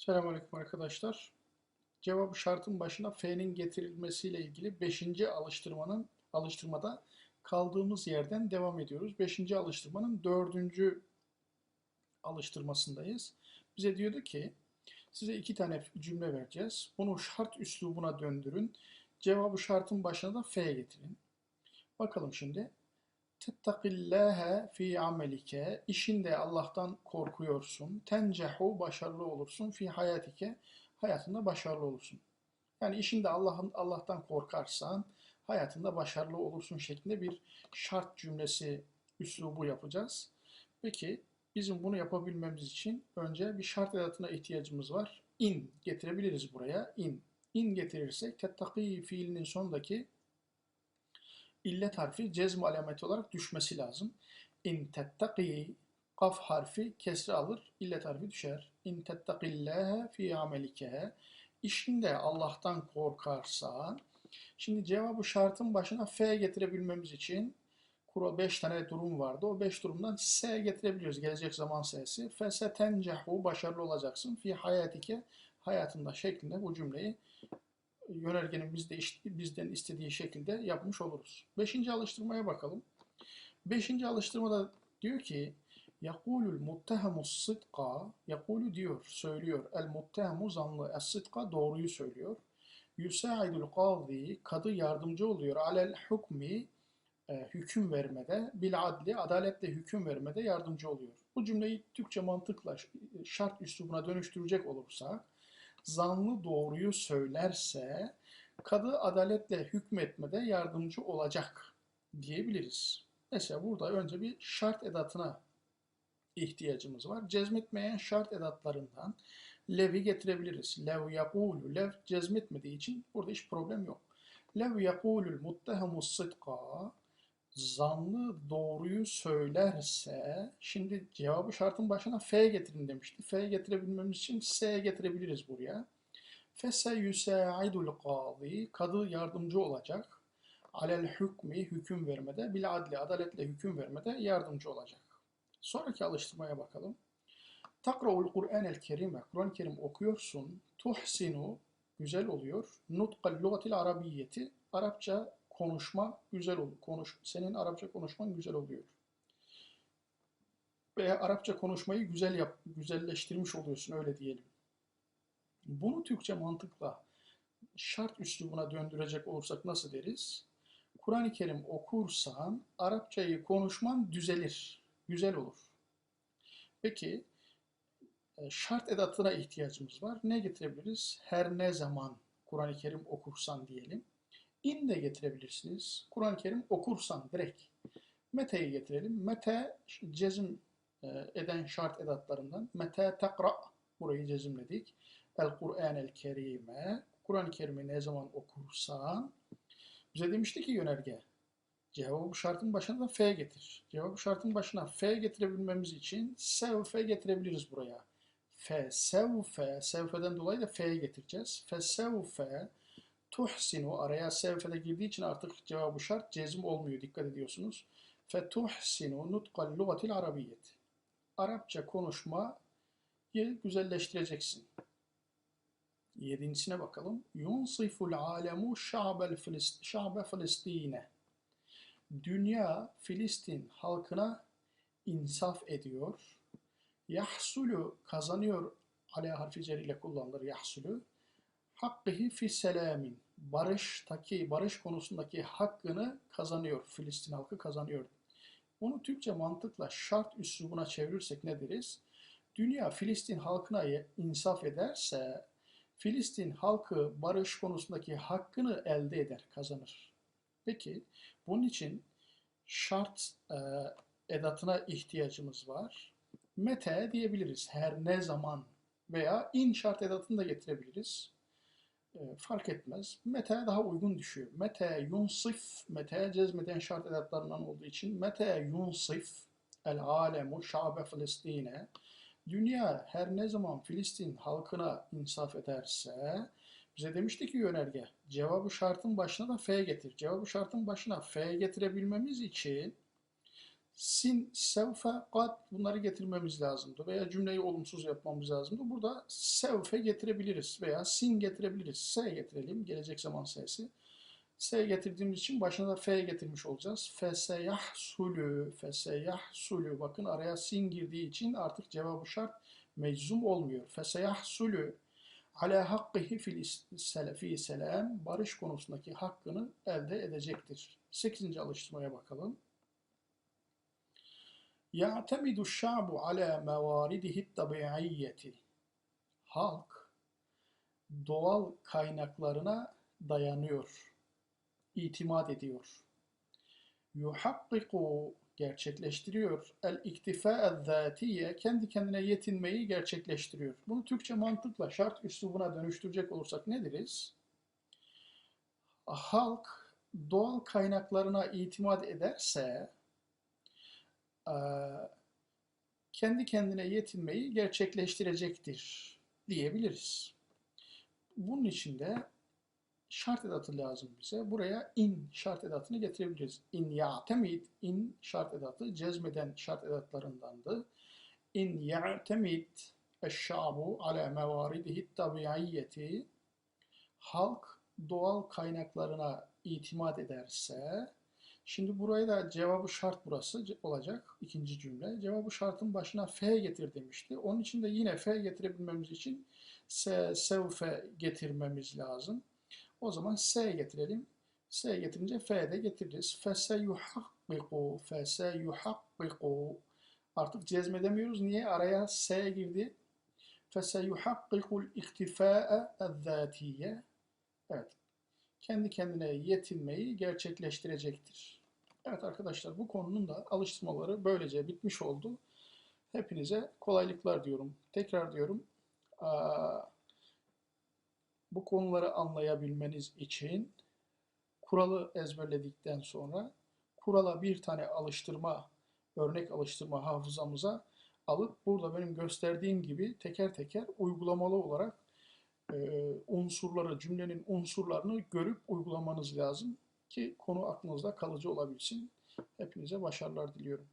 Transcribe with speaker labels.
Speaker 1: Selamünaleyküm arkadaşlar. Cevabı şartın başına F'nin getirilmesiyle ilgili 5. alıştırmanın alıştırmada kaldığımız yerden devam ediyoruz. 5. alıştırmanın 4. alıştırmasındayız. Bize diyordu ki size iki tane cümle vereceğiz. Bunu şart üslubuna döndürün. Cevabı şartın başına da F getirin. Bakalım şimdi. Tettakillâhe fi amelike. İşinde Allah'tan korkuyorsun. Tencehu başarılı olursun. Fi hayatike. Hayatında başarılı olursun. Yani işinde Allah'ın Allah'tan korkarsan hayatında başarılı olursun şeklinde bir şart cümlesi üslubu yapacağız. Peki bizim bunu yapabilmemiz için önce bir şart edatına ihtiyacımız var. İn getirebiliriz buraya. İn. İn getirirsek tettaki fiilinin sondaki illet harfi cezm alameti olarak düşmesi lazım. İn tettaki kaf harfi kesre alır, illet harfi düşer. İn tettakillâhe fi amelike. İşinde Allah'tan korkarsan, şimdi cevabı şartın başına F getirebilmemiz için kura 5 tane durum vardı. O 5 durumdan S getirebiliyoruz. Gelecek zaman S'si. Fese tencehu başarılı olacaksın. Fi hayatike hayatında şeklinde bu cümleyi yönergenin bizde bizden istediği şekilde yapmış oluruz. Beşinci alıştırmaya bakalım. Beşinci alıştırmada diyor ki Yakulul muttahamus sıdka Yakulu diyor, söylüyor. El muttahamu zanlı es sıdka doğruyu söylüyor. Yusaidul kazi kadı yardımcı oluyor. Alel hukmi e, hüküm vermede, bil adli adaletle hüküm vermede yardımcı oluyor. Bu cümleyi Türkçe mantıkla şart üslubuna dönüştürecek olursak zanlı doğruyu söylerse kadı adaletle hükmetmede yardımcı olacak diyebiliriz. Mesela burada önce bir şart edatına ihtiyacımız var. Cezmetmeyen şart edatlarından lev'i getirebiliriz. Lev yakulu, lev cezmetmediği için burada hiç problem yok. Lev yakulul muttahamus sıdka zanlı doğruyu söylerse, şimdi cevabı şartın başına F getirin demişti. F getirebilmemiz için S getirebiliriz buraya. Fese yusaidul kazi, kadı yardımcı olacak. Alel hükmi, hüküm vermede, bil adli, adaletle hüküm vermede yardımcı olacak. Sonraki alıştırmaya bakalım. Takra'ul Kur'an-el Kerime, Kur'an-ı Kerim okuyorsun. Tuhsinu, güzel oluyor. Nutkal lugatil arabiyyeti, Arapça konuşma güzel olur. Konuş, senin Arapça konuşman güzel oluyor. Veya Arapça konuşmayı güzel yap, güzelleştirmiş oluyorsun öyle diyelim. Bunu Türkçe mantıkla şart üslubuna döndürecek olursak nasıl deriz? Kur'an-ı Kerim okursan Arapçayı konuşman düzelir, güzel olur. Peki e, şart edatına ihtiyacımız var. Ne getirebiliriz? Her ne zaman Kur'an-ı Kerim okursan diyelim. İn de getirebilirsiniz. Kur'an-ı Kerim okursan direkt. Mete'yi getirelim. Mete cezim e, eden şart edatlarından. Mete takra burayı cezimledik. El Kur'an el Kerime. Kur'an-ı Kerim'i ne zaman okursan bize demişti ki yönerge cevabı şartın başına da F getir. Cevabı şartın başına F getirebilmemiz için sevfe getirebiliriz buraya. F, sevfe, sevfeden dolayı da F'yi getireceğiz. Fe sevfe tuhsinu araya sevfede girdiği için artık cevabı şart cezim olmuyor. Dikkat ediyorsunuz. Fetuhsinu nutkal lugatil arabiyyet. Arapça konuşmayı güzelleştireceksin. Yedincisine bakalım. Yunsiful alemu şa'bel şa'be filistine. Dünya Filistin halkına insaf ediyor. Yahsulu kazanıyor. Ale harfi ile kullanılır yahsulu hakkihi fi selamin barıştaki barış konusundaki hakkını kazanıyor. Filistin halkı kazanıyor. Bunu Türkçe mantıkla şart üslubuna çevirirsek ne deriz? Dünya Filistin halkına insaf ederse Filistin halkı barış konusundaki hakkını elde eder, kazanır. Peki bunun için şart e, edatına ihtiyacımız var. Mete diyebiliriz her ne zaman veya in şart edatını da getirebiliriz. E, fark etmez. Mete daha uygun düşüyor. Mete yunsif, mete cezmeden şart edatlarından olduğu için mete yunsif el alemu şabe Filistine dünya her ne zaman Filistin halkına insaf ederse bize demişti ki yönerge cevabı şartın başına da F getir. Cevabı şartın başına F getirebilmemiz için sin, sevfe, kad bunları getirmemiz lazımdı veya cümleyi olumsuz yapmamız lazımdı. Burada sevfe getirebiliriz veya sin getirebiliriz. S getirelim, gelecek zaman S'si. S getirdiğimiz için başına da F getirmiş olacağız. Feseyahsulü, feseyahsulü. Bakın araya sin girdiği için artık cevabı şart meczum olmuyor. Feseyahsulü ala hakkihi fil selefi selam barış konusundaki hakkını elde edecektir. 8. alıştırmaya bakalım. Ya'temidu şa'bu ala mevaridihi tabi'iyyeti. Halk doğal kaynaklarına dayanıyor, itimat ediyor. Yuhakkiku gerçekleştiriyor. El iktifa zatiye kendi kendine yetinmeyi gerçekleştiriyor. Bunu Türkçe mantıkla şart üslubuna dönüştürecek olursak ne deriz? Halk doğal kaynaklarına itimat ederse kendi kendine yetinmeyi gerçekleştirecektir diyebiliriz. Bunun için de şart edatı lazım bize. Buraya in şart edatını getirebiliriz. İn ya'temid, in şart edatı cezmeden şart edatlarındandı. İn ya'temid eşşabu ala mevaridihi tabiiyyeti halk doğal kaynaklarına itimat ederse Şimdi burayı da cevabı şart burası olacak. ikinci cümle. Cevabı şartın başına F getir demişti. Onun için de yine F getirebilmemiz için se, sevfe getirmemiz lazım. O zaman S getirelim. S getirince F de getiririz. Fese yuhakkiku, fese yuhakkiku. Artık cezmedemiyoruz. Niye? Araya S girdi. Fese yuhakkikul iktifa'e zatiye. Evet. Kendi kendine yetinmeyi gerçekleştirecektir. Evet arkadaşlar bu konunun da alıştırmaları böylece bitmiş oldu. Hepinize kolaylıklar diyorum. Tekrar diyorum. Bu konuları anlayabilmeniz için kuralı ezberledikten sonra kurala bir tane alıştırma, örnek alıştırma hafızamıza alıp burada benim gösterdiğim gibi teker teker uygulamalı olarak unsurları, cümlenin unsurlarını görüp uygulamanız lazım ki konu aklınızda kalıcı olabilsin. Hepinize başarılar diliyorum.